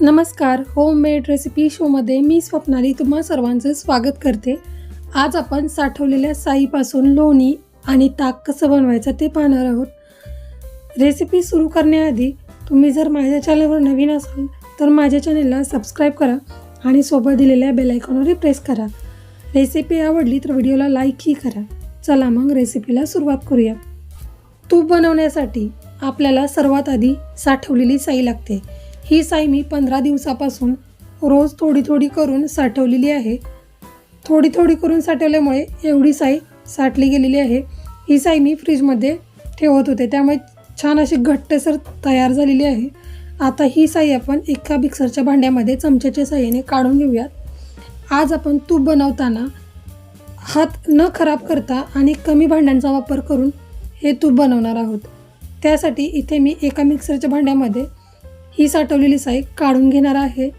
नमस्कार homemade recipe शोमध्ये मी स्वप्नाली तुम्हा सर्वांचं स्वागत करते. आज आपण साठवलेल्या साईपासून लोणी आणि ताक कसं बनवायचं ते पाहणार आहोत. रेसिपी सुरू करण्याआधी तुम्ही जर माझ्या चॅनलवर नवीन असाल तर माझ्या चॅनलला सबस्क्राईब करा आणि सोबत दिलेल्या बेलायकॉनवरही प्रेस करा. रेसिपी आवडली तर व्हिडिओला लाईकही करा. चला मग रेसिपीला सुरुवात करूया. तूप बनवण्यासाठी आपल्याला सर्वात आधी साठवलेली साई लागते. ही साई मी पंधरा दिवसापासून रोज थोडी थोडी करून साठवलेली आहे. थोडी थोडी करून साठवल्यामुळे एवढी साई साठली गेलेली आहे. ही साई मी फ्रीजमध्ये ठेवत होते. त्यामुळे छान अशी घट्टसर तयार झालेली आहे. आता ही साई आपण एका मिक्सरच्या भांड्यामध्ये चमच्याच्या साह्याने काढून घेऊयात. आज आपण तूप बनवताना हात न खराब करता आणि कमी भांड्यांचा वापर करून हे तूप बनवणार आहोत. त्यासाठी इथे मी एका मिक्सरच्या भांड्यामध्ये ही साठवलेली साई काढून घेणार आहे.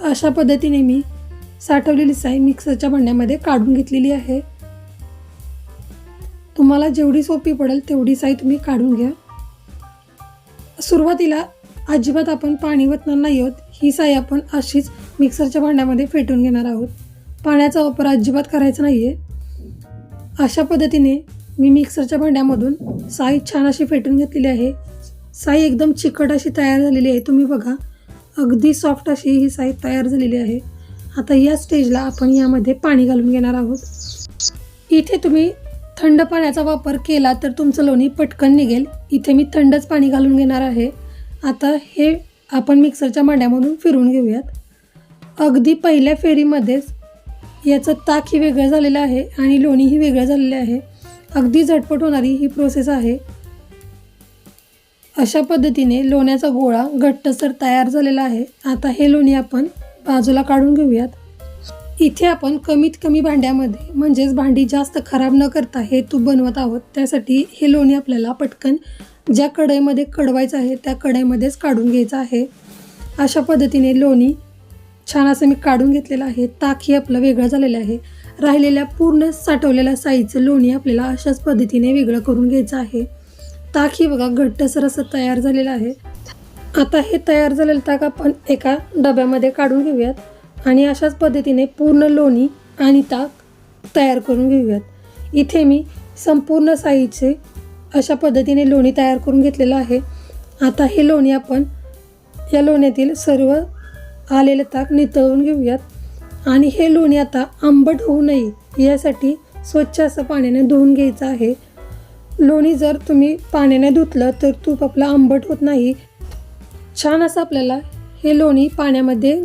अशा पद्धतीने मी साठवलेली साई मिक्सरच्या भांड्यामध्ये काढून घेतलेली आहे. तुम्हाला जेवढी सोपी पडेल तेवढी साई तुम्ही काढून घ्या. सुरुवातीला अजिबात आपण पाणी वतणार नाही आहोत. ही साई आपण अशीच मिक्सरच्या भांड्यामध्ये फेटून घेणार आहोत. पाण्याचा वापर अजिबात करायचा नाही आहे अशा पद्धतीने मी मिक्सरच्या भांड्यामधून साई छान अशी फेटून घेतलेली आहे. साई एकदम चिकट अशी तयार झालेली आहे. तुम्ही बघा अगदी सॉफ्ट अशी ही साई तयार झालेली आहे. आता या स्टेजला आपण यामध्ये पाणी घालून घेणार आहोत. इथे तुम्ही थंड पाण्याचा वापर केला तर तुमचं लोणी पटकन निघेल. इथे मी थंडच पाणी घालून घेणार आहे. आता हे आपण मिक्सरच्या मांड्यामधून फिरून घेऊयात. अगदी पहिल्या फेरीमध्येच याचं ताकही वेगळं झालेलं आहे आणि लोणीही वेगळं झालेलं आहे. अगदी झटपट होणारी ही प्रोसेस आहे. अशा पद्धतीने लोण्याचा गोळा घट्टसर तयार झालेला आहे. आता हे लोणी आपण बाजूला काढून घेऊयात. इथे आपण कमीत कमी भांड्यामध्ये म्हणजेच भांडी जास्त खराब न करता हे तूप बनवत आहोत. त्यासाठी हे लोणी आपल्याला पटकन ज्या कढईमध्ये कडवायचं आहे त्या कढईमध्येच काढून घ्यायचं आहे. अशा पद्धतीने लोणी छान असं मी काढून घेतलेलं आहे. ताकही आपलं वेगळं झालेलं आहे. राहिलेल्या पूर्ण साठवलेल्या साईजचं लोणी आपल्याला अशाच पद्धतीने वेगळं करून घ्यायचं आहे. ताक ही बघा घट्टसर असं तयार झालेलं आहे. आता हे तयार झालेलं ताक आपण एका डब्यामध्ये काढून घेऊयात आणि अशाच पद्धतीने पूर्ण लोणी आणि ताक तयार करून घेऊयात. इथे मी संपूर्ण साईजचे अशा पद्धतीने लोणी तयार करून घेतलेलं आहे. आता हे लोणी आपण या लोण्यातील सर्व आलेलं ताक नितळून घेऊयात. आणि हे लोणी आता आंबट होऊ नये यासाठी स्वच्छ असं पाण्याने धुवून घ्यायचं आहे. लोणी जर तुम्ही पाण्याने धुतलं तर तूप आपलं आंबट होत नाही. छान असं आपल्याला हे लोणी पाण्यामध्ये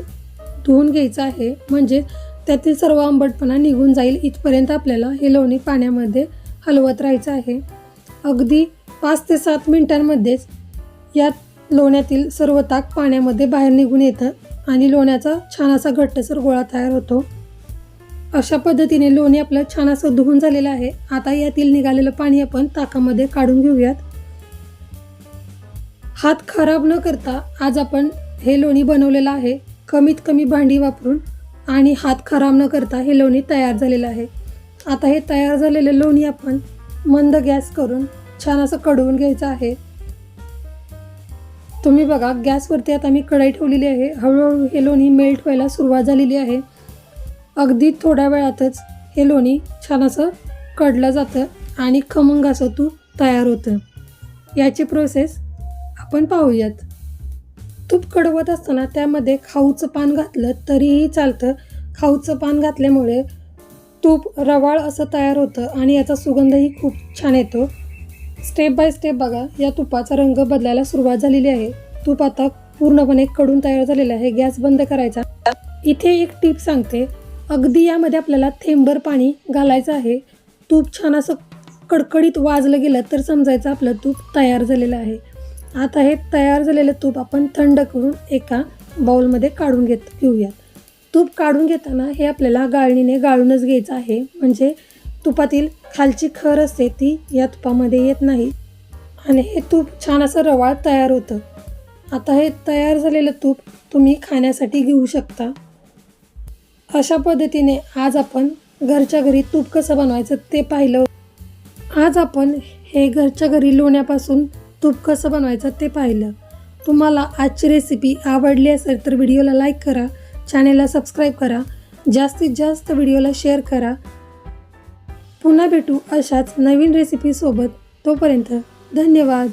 धुवून घ्यायचं आहे. म्हणजे त्यातील सर्व आंबटपणा निघून जाईल. इथपर्यंत आपल्याला हे लोणी पाण्यामध्ये हलवत राहायचं आहे. अगदी पाच ते सात मिनटांमध्येच या लोण्यातील सर्व ताक पाण्यामध्ये बाहेर निघून येतं आणि लोण्याचा छान असा घट्टसर गोळा तयार होतो. अशा पद्धतीने लोणी आपलं छान असं धुवून झालेलं आहे. आता यातील निघालेलं पाणी आपण ताकामध्ये काढून घेऊयात. हात खराब न करता आज आपण हे लोणी बनवलेलं आहे. कमीत कमी भांडी वापरून आणि हात खराब न करता हे लोणी तयार झालेलं आहे. आता हे तयार झालेलं लोणी आपण मंद गॅस करून छान असं कडवून घ्यायचं आहे. तुम्ही बघा गॅसवरती आता मी कढाई ठेवलेली आहे. हळूहळू हे लोणी मेल्ट व्हायला सुरुवात झालेली आहे. अगदी थोड्या वेळातच हे लोणी छान असं कडलं जातं आणि खमंग असं तूप तयार होतं. याची प्रोसेस आपण पाहूयात. तूप कडवत असताना त्यामध्ये खाऊचं पान घातलं तरीही चालतं. खाऊचं पान घातल्यामुळे तूप रवाळ असं तयार होतं आणि याचा सुगंधही खूप छान येतो. स्टेप बाय स्टेप बघा या तुपाचा रंग बदलायला सुरुवात झालेली आहे. तूप आता पूर्णपणे कडून तयार झालेलं आहे. गॅस बंद करायचा. इथे एक टीप सांगते. अगदी यामध्ये आपल्याला थेंबर पाणी घालायचं आहे. तूप छान असं कडकडीत वाजलं गेलं तर समजायचं आपलं तूप तयार झालेलं आहे. आता हे तयार झालेलं तूप आपण थंड करून एका बाउलमध्ये काढून घेत घेऊयात. तूप काढून घेताना हे आपल्याला गाळणीने गाळूनच घ्यायचं आहे. म्हणजे तुपातील खालची खर असते ती या तुपामध्ये येत नाही. आणि हे तूप छान असं रवाळ तयार होतं. आता हे तयार झालेलं तूप तुम्ही खाण्यासाठी घेऊ शकता. अशा पद्धतीने आज आपण घरच्या घरी तूप कसं बनवायचं ते पाहिलं. आज आपण हे घरच्या घरी लोण्यापासून तूप कसं बनवायचं ते पाहिलं. तुम्हाला आजची रेसिपी आवडली असेल तर व्हिडिओला लाईक करा चॅनेलला सबस्क्राईब करा जास्तीत जास्त व्हिडिओला शेअर करा. पुन्हा भेटू अशाच नवीन रेसिपीसोबत तोपर्यंत धन्यवाद.